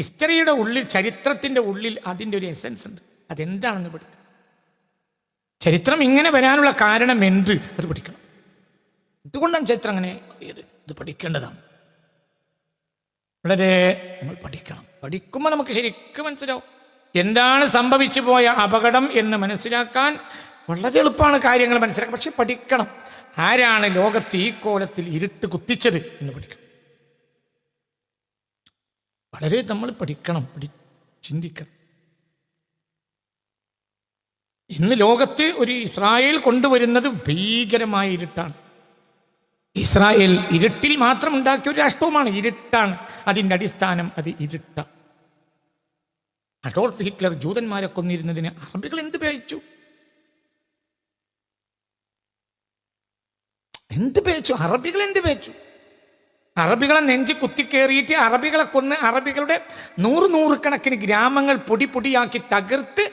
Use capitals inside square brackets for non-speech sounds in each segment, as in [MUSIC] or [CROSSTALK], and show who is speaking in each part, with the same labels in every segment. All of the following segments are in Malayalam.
Speaker 1: ഹിസ്റ്ററിയുടെ ഉള്ളിൽ ചരിത്രത്തിന്റെ ഉള്ളിൽ അതിന്റെ ഒരു എസൻസ് ഉണ്ട്. അതെന്താണെന്ന് പഠിക്കണം. ചരിത്രം ഇങ്ങനെ വരാനുള്ള കാരണം എന്ത്? അത് പഠിക്കണം. എന്തുകൊണ്ടാണ് ചരിത്രം അങ്ങനെ ഇത് പഠിക്കേണ്ടതാണ്. വളരെ നമ്മൾ പഠിക്കണം. പഠിക്കുമ്പോൾ നമുക്ക് ശരിക്കും മനസ്സിലാവും. എന്താണ് സംഭവിച്ചു പോയ അപകടം എന്ന് മനസ്സിലാക്കാൻ വളരെ എളുപ്പമാണ് കാര്യങ്ങൾ മനസ്സിലാക്കാൻ. പക്ഷെ പഠിക്കണം. ആരാണ് ലോകത്ത് ഈ കോലത്തിൽ ഇരുട്ട് കുത്തിച്ചത് എന്ന് പഠിക്കണം. വളരെ നമ്മൾ പഠിക്കണം പഠി ചിന്തിക്കണം. ഇന്ന് ലോകത്ത് ഒരു ഇസ്രായേൽ കൊണ്ടുവരുന്നത് ഭീകരമായ ഇരുട്ടാണ്. ഇസ്രായേൽ ഇരുട്ടിൽ മാത്രം ഉണ്ടാക്കിയ ഒരു രാഷ്ട്രവുമാണ് ഇരുട്ടാണ്. അതിന്റെ അടിസ്ഥാനം അത് ഇരുട്ട. അഡോൾഫ് ഹിറ്റ്ലർ ജൂതന്മാരെ കൊന്നിരുന്നതിന് അറബികൾ എന്ത് പേച്ചു എന്ത് പേച്ചു അറബികൾ എന്ത് പേച്ചു അറബികളെ നെഞ്ച് കുത്തിക്കേറിയിട്ട് അറബികളെ കൊന്ന് അറബികളുടെ നൂറ് നൂറുകണക്കിന് ഗ്രാമങ്ങൾ പൊടി പൊടിയാക്കി തകർത്ത്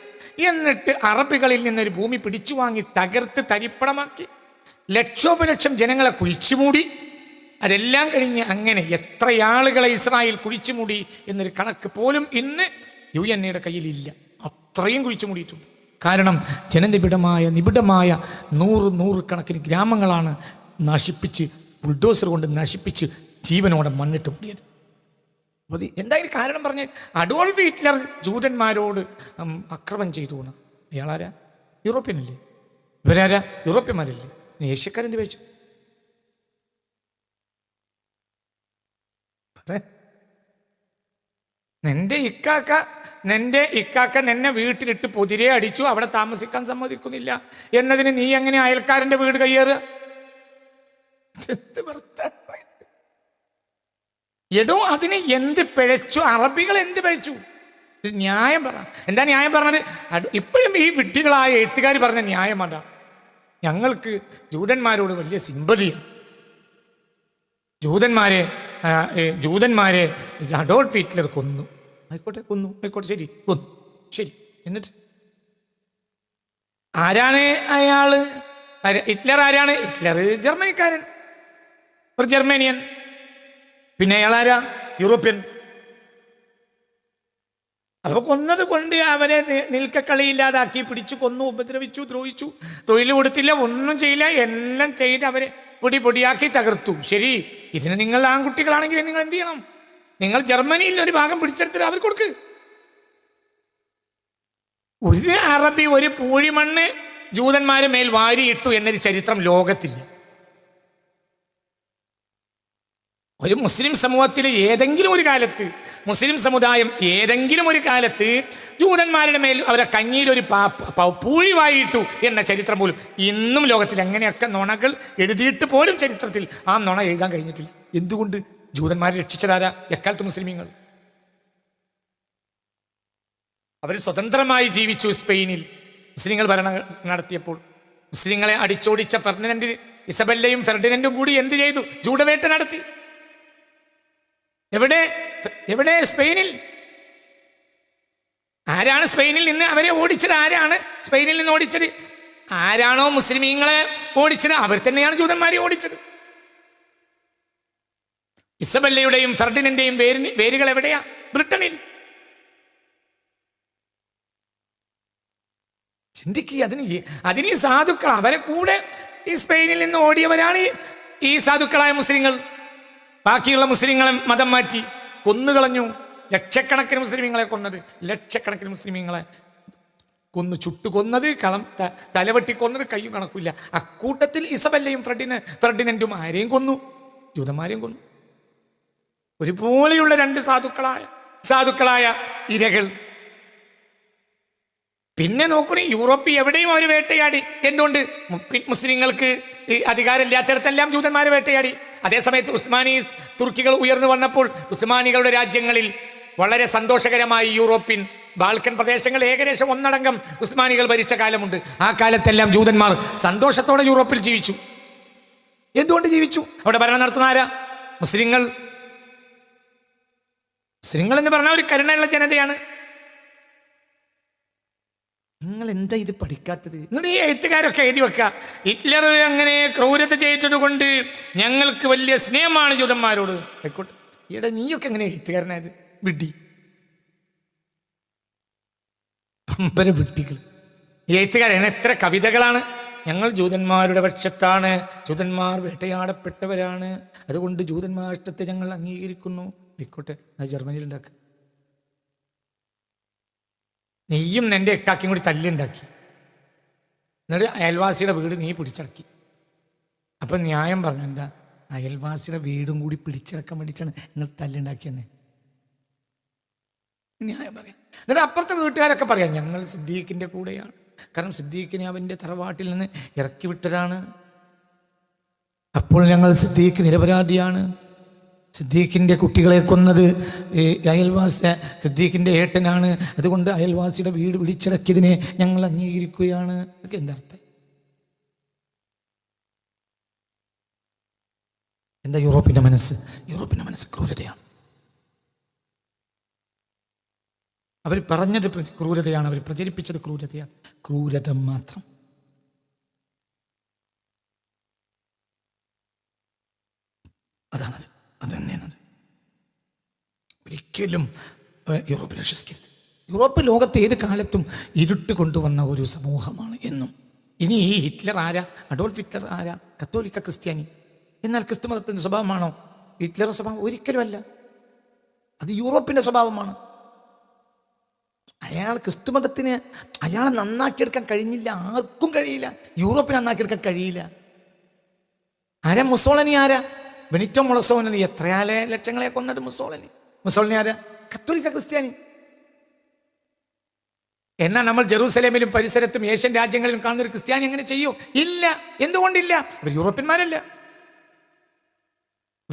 Speaker 1: എന്നിട്ട് അറബികളിൽ നിന്നൊരു ഭൂമി പിടിച്ചു വാങ്ങി തകർത്ത് തരിപ്പണമാക്കി. ലക്ഷോപലക്ഷം ജനങ്ങളെ കുഴിച്ചുമൂടി. അതെല്ലാം കഴിഞ്ഞ് അങ്ങനെ എത്ര ആളുകളെ ഇസ്രായേൽ കുഴിച്ചുമൂടി എന്നൊരു കണക്ക് പോലും ഇന്ന് യു എൻ എയുടെ കയ്യിലില്ല. അത്രയും കുഴിച്ചു മൂടിയിട്ടുണ്ട് കാരണം ജനനിബിഡമായ നിബിഡമായ നൂറ് നൂറ് കണക്കിന് ഗ്രാമങ്ങളാണ് നശിപ്പിച്ച് ബുൾഡോസർ കൊണ്ട് നശിപ്പിച്ച് ജീവനോടെ മണ്ണിട്ട് മൂടിയത് അപ്പോൾ എന്തായാലും കാരണം പറഞ്ഞ് അഡോൾഫ് ഹിറ്റ്ലർ ജൂതന്മാരോട് അക്രമം ചെയ്തു എന്ന് ഇയാളാരാ? യൂറോപ്യൻ അല്ലേ ഇവരാരാ? യൂറോപ്യന്മാരല്ലേ? ഏഷ്യക്കാരെന്ത് വെച്ചു? നിന്റെ ഇക്കാക്ക നിന്റെ ഇക്കാക്ക നിന്നെ വീട്ടിലിട്ട് പൊതിരെ അടിച്ചു അവിടെ താമസിക്കാൻ സമ്മതിക്കുന്നില്ല. എന്നതിന് നീ എങ്ങനെ അയൽക്കാരന്റെ വീട് കയ്യേറുക? [LAUGHS] എടോ അതിന് എന്ത് പിഴച്ചു? അറബികൾ എന്ത് പിഴച്ചു? ന്യായം പറ. എന്താ ന്യായം പറഞ്ഞത്? ഇപ്പോഴും ഈ വിഡ്ഢികളായ എഴുത്തുകാർ പറഞ്ഞ ന്യായം അതാ. ഞങ്ങൾക്ക് ജൂതന്മാരോട് വലിയ സിമ്പതിയാണ് ജൂതന്മാരെ ജൂതന്മാരെ അഡോൾഫ് ഹിറ്റ്ലർ കൊന്നു. ആയിക്കോട്ടെ കൊന്നു. ആയിക്കോട്ടെ ശരി കൊന്നു. ശരി എന്നിട്ട്? ആരാണ് അയാൾ? ഹിറ്റ്ലർ ആരാണ്? ഹിറ്റ്ലർ ജർമ്മനിക്കാരൻ. ഒരു ജർമ്മനിയൻ. പിന്നെ അയാളാരാ യൂറോപ്യൻ. അപ്പൊ കൊന്നത് കൊണ്ട് അവരെ നി- നിൽക്കക്കളിയില്ലാതാക്കി പിടിച്ചു കൊന്നു ഉപദ്രവിച്ചു ദ്രോഹിച്ചു തൊഴിൽ കൊടുത്തില്ല ഒന്നും ചെയ്യില്ല എല്ലാം ചെയ്ത് അവരെ പൊടി പൊടിയാക്കി തകർത്തു. ശരി ഇതിന് നിങ്ങൾ ആൺകുട്ടികളാണെങ്കിൽ നിങ്ങൾ എന്ത് ചെയ്യണം? നിങ്ങൾ ജർമ്മനിയിൽ ഒരു ഭാഗം പിടിച്ചെടുത്തിട്ട് അവർ കൊടുക്ക്. ഒരു അറബി ഒരു പൂഴിമണ്ണ് ജൂതന്മാരെ മേൽ വാരിയിട്ടു എന്നൊരു ചരിത്രം ലോകത്തില്ല. ഒരു മുസ്ലിം സമൂഹത്തിൽ ഏതെങ്കിലും ഒരു കാലത്ത് മുസ്ലിം സമുദായം ഏതെങ്കിലും ഒരു കാലത്ത് ജൂതന്മാരുടെ മേൽ അവരെ കഞ്ഞിയിൽ ഒരു പൂഴി വായിട്ടു എന്ന ചരിത്രം പോലും ഇന്നും ലോകത്തിൽ എങ്ങനെയൊക്കെ നുണകൾ എഴുതിയിട്ട് പോലും ചരിത്രത്തിൽ ആ നുണ എഴുതാൻ കഴിഞ്ഞിട്ടില്ല. എന്തുകൊണ്ട്? ജൂതന്മാരെ രക്ഷിച്ചതാരാ? എക്കാലത്ത് മുസ്ലിമീങ്ങൾ. അവർ സ്വതന്ത്രമായി ജീവിച്ചു സ്പെയിനിൽ. മുസ്ലിങ്ങൾ ഭരണം നടത്തിയപ്പോൾ മുസ്ലിങ്ങളെ അടിച്ചോടിച്ച ഫെർഡിനൻഡ് ഇസബല്ലയും ഫെർഡിനൻഡും കൂടി എന്ത് ചെയ്തു? ജൂഡവേട്ട നടത്തി. എവിടെ? എവിടെ? സ്പെയിനിൽ. ആരാണ് സ്പെയിനിൽ നിന്ന് അവരെ ഓടിച്ചത്? ആരാണ് സ്പെയിനിൽ നിന്ന് ഓടിച്ചത്? ആരാണോ മുസ്ലിമീങ്ങളെ ഓടിച്ചത്? അവർ തന്നെയാണ് ജൂതന്മാരെ ഓടിച്ചത്. ഇസബല്ലയുടെയും ഫെർഡിനന്റെയും വേരിന് വേരുകൾ എവിടെയാ? ബ്രിട്ടനിൽ. ചിന്തിക്കുക അതിന് അതിന് ഈ സാധുക്കൾ അവരെ കൂടെ ഈ സ്പെയിനിൽ നിന്ന് ഓടിയവരാണ് ഈ സാധുക്കളായ മുസ്ലിങ്ങൾ. ബാക്കിയുള്ള മുസ്ലിങ്ങളെ മതം മാറ്റി കൊന്നുകളഞ്ഞു. ലക്ഷക്കണക്കിന് മുസ്ലിമീങ്ങളെ കൊന്നത്. ലക്ഷക്കണക്കിന് മുസ്ലിമീങ്ങളെ കൊന്നു. ചുട്ടു കൊന്നത് കളം തലവെട്ടി കൊന്നത് കയ്യും കണക്കില്ല അക്കൂട്ടത്തിൽ ഇസബല്ലയും ഫ്രഡിന് ഫ്രഡിനന്റും ആരെയും കൊന്നു? ജൂതന്മാരെയും കൊന്നു. ഒരുപോലെയുള്ള രണ്ട് സാധുക്കളായ സാധുക്കളായ ഇരകൾ. പിന്നെ നോക്കണേ യൂറോപ്പിൽ എവിടെയും അവർ വേട്ടയാടി. എന്തുകൊണ്ട്? മുസ്ലിങ്ങൾക്ക് അധികാരമില്ലാത്തിടത്തെല്ലാം ജൂതന്മാരെ വേട്ടയാടി. അതേസമയത്ത് ഉസ്മാനി തുർക്കികൾ ഉയർന്നു വന്നപ്പോൾ ഉസ്മാനികളുടെ രാജ്യങ്ങളിൽ വളരെ സന്തോഷകരമായി യൂറോപ്യൻ ബാൾക്കൻ പ്രദേശങ്ങൾ ഏകദേശം ഒന്നടങ്കം ഉസ്മാനികൾ ഭരിച്ച കാലമുണ്ട്. ആ കാലത്തെല്ലാം ജൂതന്മാർ സന്തോഷത്തോടെ യൂറോപ്പിൽ ജീവിച്ചു. എന്തുകൊണ്ട് ജീവിച്ചു? അവിടെ ഭരണം നടത്തുന്ന ആരാ? മുസ്ലിങ്ങൾ. മുസ്ലിങ്ങൾ എന്ന് പറഞ്ഞാൽ ഒരു കരുണയുള്ള ജനതയാണ്. നിങ്ങൾ എന്താ ഇത് പഠിക്കാത്തത്? നിങ്ങൾ ഈ എഴുത്തുകാരൊക്കെ എഴുതി വെക്കുക ഹിറ്റ്ലർ അങ്ങനെ ക്രൂരത ചെയ്തത് കൊണ്ട് ഞങ്ങൾക്ക് വലിയ സ്നേഹമാണ് ജൂതന്മാരോട്. ആയിക്കോട്ടെ. ഈടെ നീയൊക്കെ എങ്ങനെ എഴുത്തുകാരനായത്? വിഡി പമ്പര വിഡ്ഢികൾ എഴുത്തുകാരൻ എത്ര കവിതകളാണ്. ഞങ്ങൾ ജൂതന്മാരുടെ പക്ഷത്താണ്. ജൂതന്മാർ വേട്ടയാടപ്പെട്ടവരാണ്. അതുകൊണ്ട് ജൂതന്മാർ ഇഷ്ടത്തെ ഞങ്ങൾ അംഗീകരിക്കുന്നു. ആയിക്കോട്ടെ അത് ജർമ്മനിയിൽ ഉണ്ടാക്കുക നെയ്യും നിന്റെ എക്കാക്കിയും കൂടി തല്ലുണ്ടാക്കി. എന്നിട്ട് അയൽവാസിയുടെ വീട് നീ പിടിച്ചടക്കി അപ്പം ന്യായം പറഞ്ഞു എന്താ? അയൽവാസിയുടെ വീടും കൂടി പിടിച്ചിറക്കാൻ വേണ്ടിയിട്ടാണ് നിങ്ങൾ തല്ലുണ്ടാക്കിയെന്നെ. ന്യായം പറയാം. എന്നിട്ട് അപ്പുറത്തെ വീട്ടുകാരൊക്കെ പറയാം ഞങ്ങൾ സിദ്ദീഖിന്റെ കൂടെയാണ്. കാരണം സിദ്ദീഖിനെ അവന്റെ തറവാട്ടിൽ നിന്ന് ഇറക്കി വിട്ടതാണ്. അപ്പോൾ ഞങ്ങൾ സിദ്ദീഖ് നിരപരാധിയാണ്. സിദ്ദീഖിന്റെ കുട്ടികളെ കൊന്നത്. അയൽവാസ സിദ്ദീഖിന്റെ ഏട്ടനാണ്. അതുകൊണ്ട് അയൽവാസിയുടെ വീട് വിളിച്ചിടക്കിയതിനെ ഞങ്ങൾ അംഗീകരിക്കുകയാണ്. ഒക്കെ എന്തർത്ഥം എന്താ യൂറോപ്പിന്റെ മനസ്സ്? യൂറോപ്പിന്റെ മനസ്സ് ക്രൂരതയാണ്. അവർ പറഞ്ഞത് ക്രൂരതയാണ്. അവർ പ്രചരിപ്പിച്ചത് ക്രൂരതയാണ്. ക്രൂരത മാത്രം. ഒരിക്കലും യൂറോപ്പിനെ വിശ്വസിക്കരുത് യൂറോപ്പ് ലോകത്ത് ഏത് കാലത്തും ഇരുട്ട് കൊണ്ടുവന്ന ഒരു സമൂഹമാണ് എന്നും. ഇനി ഈ ഹിറ്റ്ലർ ആരാ? അഡോൾഫ് ഹിറ്റ്ലർ ആരാ? കത്തോലിക്ക ക്രിസ്ത്യാനി. എന്നാൽ ക്രിസ്തു മതത്തിന്റെ സ്വഭാവമാണോ? ഹിറ്റ്ലറുടെ സ്വഭാവം ഒരിക്കലുമല്ല. അത് യൂറോപ്പിന്റെ സ്വഭാവമാണ്. അയാൾ ക്രിസ്തു മതത്തിന് അയാളെ നന്നാക്കിയെടുക്കാൻ കഴിഞ്ഞില്ല. ആർക്കും കഴിയില്ല. യൂറോപ്പിന് നന്നാക്കിയെടുക്കാൻ കഴിയില്ല. ആരാ മുസോളനി? ആരാ? ബെനിറ്റോ മുളസോളനി എത്രയാലെ ലക്ഷങ്ങളെ കൊന്നത് മുസോളനി? മുസോളനി കത്തോലിക്ക ക്രിസ്ത്യാനി. എന്നാൽ നമ്മൾ ജെറൂസലേമിലും പരിസരത്തും ഏഷ്യൻ രാജ്യങ്ങളിലും കാണുന്ന ഒരു ക്രിസ്ത്യാനി എങ്ങനെ ചെയ്യൂ? ഇല്ല. എന്തുകൊണ്ടില്ല? അവർ യൂറോപ്യന്മാരല്ല.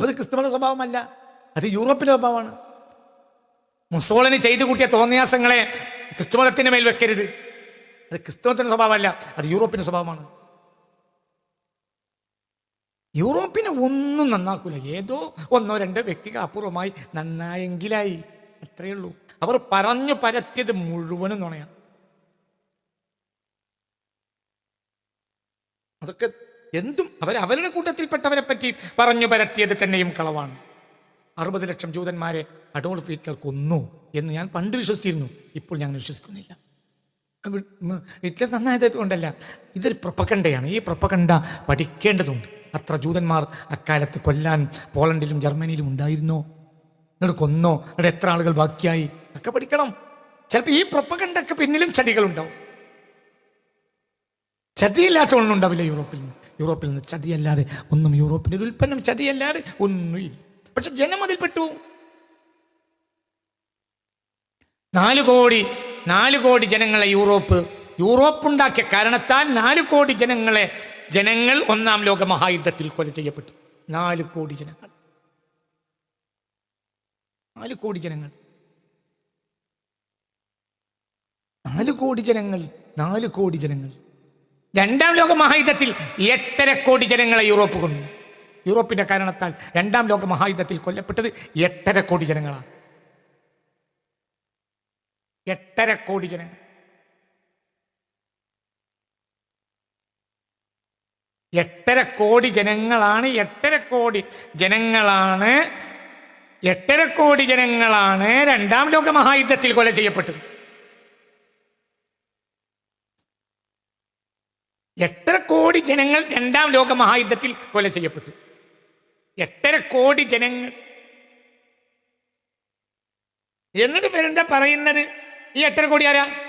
Speaker 1: അത് ക്രിസ്തുമത സ്വഭാവമല്ല. അത് യൂറോപ്പിലെ സ്വഭാവമാണ്. മുസോളിന് ചെയ്തു കൂട്ടിയ തോന്നിയാസങ്ങളെ ക്രിസ്തുമതത്തിന് മേൽ വെക്കരുത്. അത് ക്രിസ്തുമത്തിന്റെ സ്വഭാവമല്ല. അത് യൂറോപ്പിന്റെ സ്വഭാവമാണ്. യൂറോപ്പിനെ ഒന്നും നന്നാക്കൂല. ഏതോ ഒന്നോ രണ്ടോ വ്യക്തികൾ അപൂർവമായി നന്നായെങ്കിലായി. അത്രയേ ഉള്ളൂ. അവർ പറഞ്ഞു പരത്തിയത് മുഴുവനും നുണയാണ്. അതൊക്കെ എന്തും അവർ അവരുടെ കൂട്ടത്തിൽപ്പെട്ടവരെ പറ്റി പറഞ്ഞു പരത്തിയത് തന്നെയും കളവാണ്. അറുപത് ലക്ഷം ജൂതന്മാരെ അഡോൾഫ് ഹിറ്റ്ലർ കൊന്നു എന്ന് ഞാൻ പണ്ട് വിശ്വസിച്ചിരുന്നു. ഇപ്പോൾ ഞാൻ വിശ്വസിക്കുന്നില്ല. ഹിറ്റ്ലർ നന്നായത് കൊണ്ടല്ല. ഇതൊരു പ്രൊപ്പകണ്ടയാണ്. ഈ പ്രൊപ്പകണ്ട പഠിക്കേണ്ടതുണ്ട്. അത്ര ജൂതന്മാർ അക്കാലത്ത് കൊല്ലാൻ പോളണ്ടിലും ജർമ്മനിയിലും ഉണ്ടായിരുന്നോ? എന്നിട്ട് കൊന്നോ? എന്നിട്ട് എത്ര ആളുകൾ ബാക്കിയായി? ഒക്കെ പഠിക്കണം. ചിലപ്പോൾ ഈ പ്രപ്പകണ്ടൊക്കെ പിന്നിലും ചതികളുണ്ടാവും. ചതിയില്ലാത്ത ഒന്നും ഉണ്ടാവില്ല യൂറോപ്പിൽ നിന്ന്. യൂറോപ്പിൽ നിന്ന് ചതിയല്ലാതെ ഒന്നും യൂറോപ്പിന്റെ ഒരു ഉൽപ്പന്നം ചതിയല്ലാതെ ഒന്നുമില്ല പക്ഷെ ജനം അതിൽ പെട്ടു. നാല് കോടി നാല് കോടി ജനങ്ങളെ യൂറോപ്പ് യൂറോപ്പ് ഉണ്ടാക്കിയ കാരണത്താൽ നാല് കോടി ജനങ്ങളെ ജനങ്ങൾ ഒന്നാം ലോക മഹായുദ്ധത്തിൽ കൊല ചെയ്യപ്പെട്ടു. നാല് കോടി ജനങ്ങൾ. നാല് കോടി ജനങ്ങൾ. നാല് കോടി ജനങ്ങൾ നാല് കോടി ജനങ്ങൾ. രണ്ടാം ലോക മഹായുദ്ധത്തിൽ എട്ടര കോടി ജനങ്ങളെ യൂറോപ്പ് കൊണ്ടു യൂറോപ്പിന്റെ കാരണത്താൽ രണ്ടാം ലോക മഹായുദ്ധത്തിൽ കൊല്ലപ്പെട്ടത് എട്ടര കോടി ജനങ്ങളാണ്. എട്ടര കോടി ജനങ്ങൾ. എട്ടര കോടി ജനങ്ങളാണ് എട്ടര കോടി ജനങ്ങളാണ് എട്ടര കോടി ജനങ്ങളാണ് രണ്ടാം ലോക മഹായുദ്ധത്തിൽ കൊല ചെയ്യപ്പെട്ടത്. എട്ടര കോടി ജനങ്ങൾ രണ്ടാം ലോക മഹായുദ്ധത്തിൽ കൊല ചെയ്യപ്പെട്ടു. എട്ടര കോടി ജനങ്ങൾ. എന്നിട്ട് പേരെന്താ പറയുന്നത്? ഈ എട്ടര കോടി ആരാ?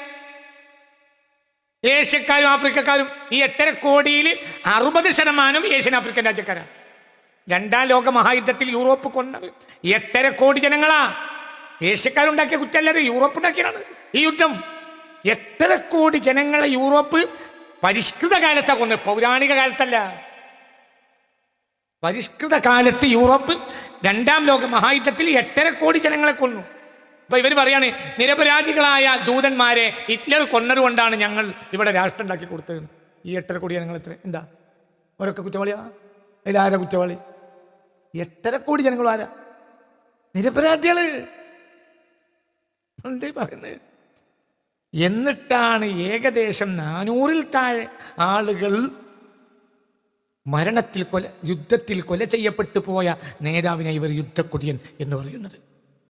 Speaker 1: ഏഷ്യക്കാരും ആഫ്രിക്കക്കാരും ഈ എട്ടര കോടിയിൽ അറുപത് ശതമാനം ഏഷ്യൻ ആഫ്രിക്കൻ രാജ്യക്കാരാണ്. രണ്ടാം ലോക മഹായുദ്ധത്തിൽ യൂറോപ്പ് കൊണ്ടത് എട്ടര കോടി ജനങ്ങളാ. ഏഷ്യക്കാരുണ്ടാക്കിയ കുറ്റമല്ലാതെ യൂറോപ്പ് ഉണ്ടാക്കിയതാണ് ഈ യുദ്ധം. എട്ടര കോടി ജനങ്ങളെ യൂറോപ്പ് പരിഷ്കൃത കാലത്താ കൊന്നത് പൗരാണിക കാലത്തല്ല. പരിഷ്കൃത കാലത്ത് യൂറോപ്പ് രണ്ടാം ലോക മഹായുദ്ധത്തിൽ എട്ടര കോടി ജനങ്ങളെ കൊന്നു. അപ്പൊ ഇവർ പറയാണ് നിരപരാധികളായ ജൂതന്മാരെ ഹിറ്റ്ലർ കൊന്നതുകൊണ്ടാണ് ഞങ്ങൾ ഇവിടെ രാഷ്ട്രം ഉണ്ടാക്കി കൊടുത്തത്. ഈ എട്ടര കോടി ജനങ്ങൾ എത്ര എന്താ? ഓരൊക്കെ കുറ്റവാളിയാ? ഇതാരാ കുറ്റവാളി? എട്ടര കോടി ജനങ്ങൾ ആരാ? നിരപരാധികൾ. എന്തേ പറയുന്നത് എന്നിട്ടാണ് ഏകദേശം നാനൂറിൽ താഴെ ആളുകൾ മരണത്തിൽ കൊല യുദ്ധത്തിൽ കൊല ചെയ്യപ്പെട്ടു പോയ നേതാവിനെ ഇവർ യുദ്ധക്കൊടിയൻ എന്ന് പറയുന്നത്.